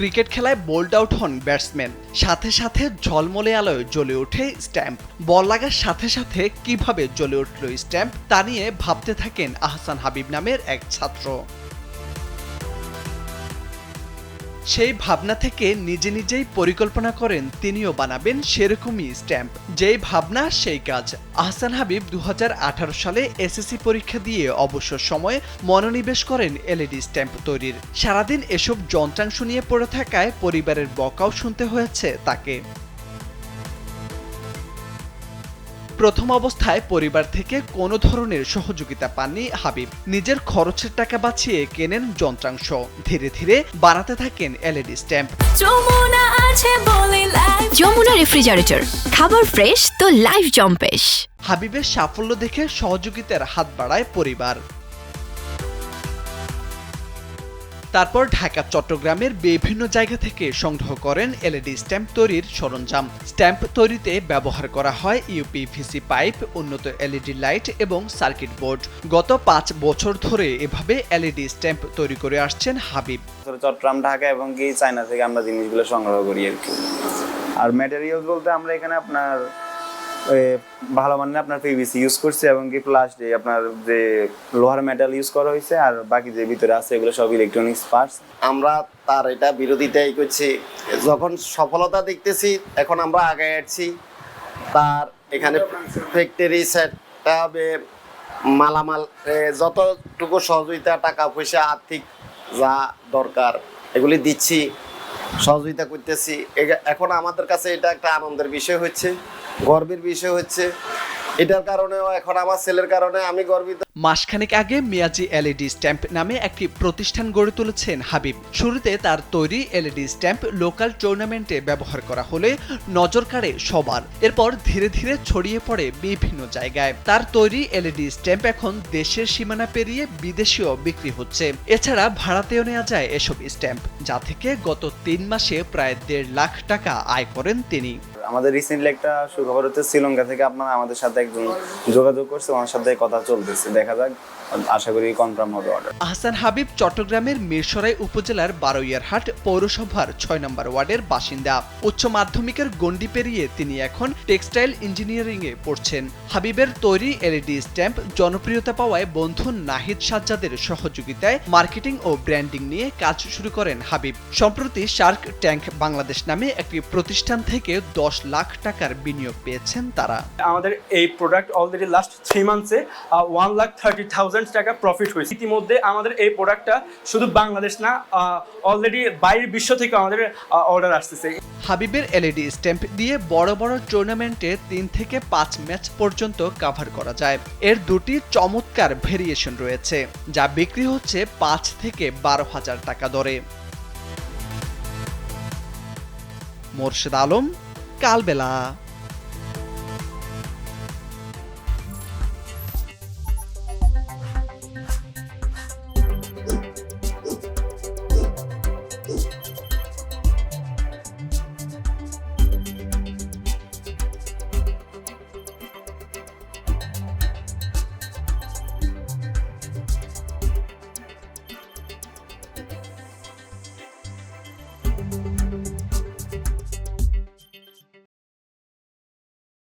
Cricket খেলায় bold out হন batsman. সাথে সাথে ঝলমলে আলোয় জ্বলে ওঠে স্ট্যাম্প। বল লাগার সাথে সাথে কীভাবে জ্বলে উঠল স্ট্যাম্প তা নিয়ে ভাবতে থাকেন আহসান হাবিব নামের এক ছাত্র। সেই ভাবনা থেকে নিজে নিজেই পরিকল্পনা করেন তিনিও বানাবেন সেরকমই স্ট্যাম্প। যেই ভাবনা, সেই কাজ। আহসান হাবিব দু হাজার আঠারো সালে এসএসসি পরীক্ষা দিয়ে অবসর সময়ে মনোনিবেশ করেন এলইডি স্ট্যাম্প তৈরির। সারাদিন এসব যন্ত্রাংশ নিয়ে পড়ে থাকায় পরিবারের বকাও শুনতে হয়েছে তাকে। প্রথম অবস্থায় পরিবার থেকে কোনো ধরনের সহযোগিতা পাননি হাবিব। নিজের খরচের টাকা বাঁচিয়ে কেনেন যন্ত্রাংশ। ধীরে ধীরে বানাতে থাকেন এলইডি স্ট্যাম্প। যমুনা রেফ্রিজারেটর। খাবার ফ্রেশ তো লাইফ জম্পেশ। হাবিবের সাফল্য দেখে সহযোগিতার হাত বাড়ায় পরিবার। তারপর ঢাকা, চট্টগ্রামের বিভিন্ন জায়গা থেকে সংগ্রহ করেন এলইডি স্ট্যাম্প তৈরির সরঞ্জাম। স্ট্যাম্প তৈরিতে ব্যবহার করা হয় ইউপিভিসি পাইপ, উন্নত এলইডি লাইট এবং সার্কিট বোর্ড। গত পাঁচ বছর ধরে এভাবে এলইডি স্ট্যাম্প তৈরি করে আসছেন হাবিব। চট্টগ্রাম, ঢাকা এবং গিয়ে চায়না থেকে আমরা জিনিসগুলো সংগ্রহ করি আর কি। আর ম্যাটেরিয়ালস বলতে আমরা এখানে আপনার ভালো মানের আপনার পিভিসি ইউজ করছি এবং কি প্লাস যে আপনার যে লোহার মেটাল ইউজ করা হয়েছে আর বাকি যে ভিতরে আছে এগুলো সব ইলেকট্রনিক্স পার্টস আমরা তার এটা বিরোধিতাই করছি। যখন সফলতা দেখতেছি, এখন আমরা আগে আসছি। তার এখানে ফ্যাক্টরি সেট হবে মালামাল যতটুকু সহযোগিতা, টাকা পয়সা, আর্থিক যা দরকার, এগুলি দিচ্ছি, সহযোগিতা করতেছি। এখন আমাদের কাছে এটা একটা আনন্দের বিষয় হচ্ছে। গর্বের বিষয় হচ্ছে, এটার কারণেও এখন আমার ছেলের কারণে আমি গর্বিত। মাসখানেক আগে মিয়াজি এলইডি স্ট্যাম্প নামে একটি প্রতিষ্ঠান গড়ে তুলেছেন হাবিব। শুরুতে তার তৈরি এলইডি স্ট্যাম্প লোকাল টুর্নামেন্টে ব্যবহার করা হলে নজর কাড়ে সবার। এরপর ধীরে ধীরে ছড়িয়ে পড়ে বিভিন্ন জায়গায়। তার তৈরি এলইডি স্ট্যাম্প এখন দেশের সীমানা পেরিয়ে বিদেশেও বিক্রি হচ্ছে। এছাড়া ভাড়াতেও নেওয়া যায় এসব স্ট্যাম্প, যা থেকে গত তিন মাসে প্রায় দেড় লাখ টাকা আয় করেন তিনি। আমাদের রিসেন্টলি একটা সুখবর হচ্ছে শ্রীলঙ্কা থেকে আপনারা আমাদের সাথে একজন যোগাযোগ করছে, ওনার সাথে কথা চলতেছে। দেখা যাক, আশা করি কনফার্ম হবে অর্ডার আহসান হাবিব চট্টগ্রামের মিরসরাই উপজেলার বারোয়ারহাট পৌরসভার ছয় নম্বর ওয়ার্ডের বাসিন্দা। উচ্চ মাধ্যমিকের গণ্ডি পেরিয়ে তিনি এখন টেক্সটাইল ইঞ্জিনিয়ারিং এ পড়ছেন। হাবিবের তৈরি এলইডি স্ট্যাম্প জনপ্রিয়তা পাওয়ায় বন্ধু নাহিদ সাজ্জাদের সহযোগিতায় মার্কেটিং ও ব্র্যান্ডিং নিয়ে কাজ শুরু করেন হাবিব। সম্প্রতি শার্ক ট্যাঙ্ক বাংলাদেশ নামে একটি প্রতিষ্ঠান থেকে দশ লাখ টাকার বিনিয়োগ পেয়েছেন তারা। আমাদের এই প্রোডাক্ট অলরেডি লাস্ট থ্রি মান্থসে ওয়ান লাখ থার্টি থাউজেন্ড টাকা প্রফিট হয়েছে। ইতিমধ্যে আমাদের এই প্রোডাক্টটা শুধু বাংলাদেশ না অলরেডি বাইরের বিশ্ব থেকে আমাদের অর্ডার আসতেছে। হাবিবের এলইডি স্ট্যাম্প দিয়ে বড় বড় টুর্নামেন্টে তিন থেকে পাঁচ ম্যাচ পর্যন্ত কাভার করা যায়। এর দুটি চমৎকার ভেরিয়েশন রয়েছে যা বিক্রি হচ্ছে পাঁচ থেকে বারো হাজার টাকা দরে। মোর্শেদ আলম কালবেলা।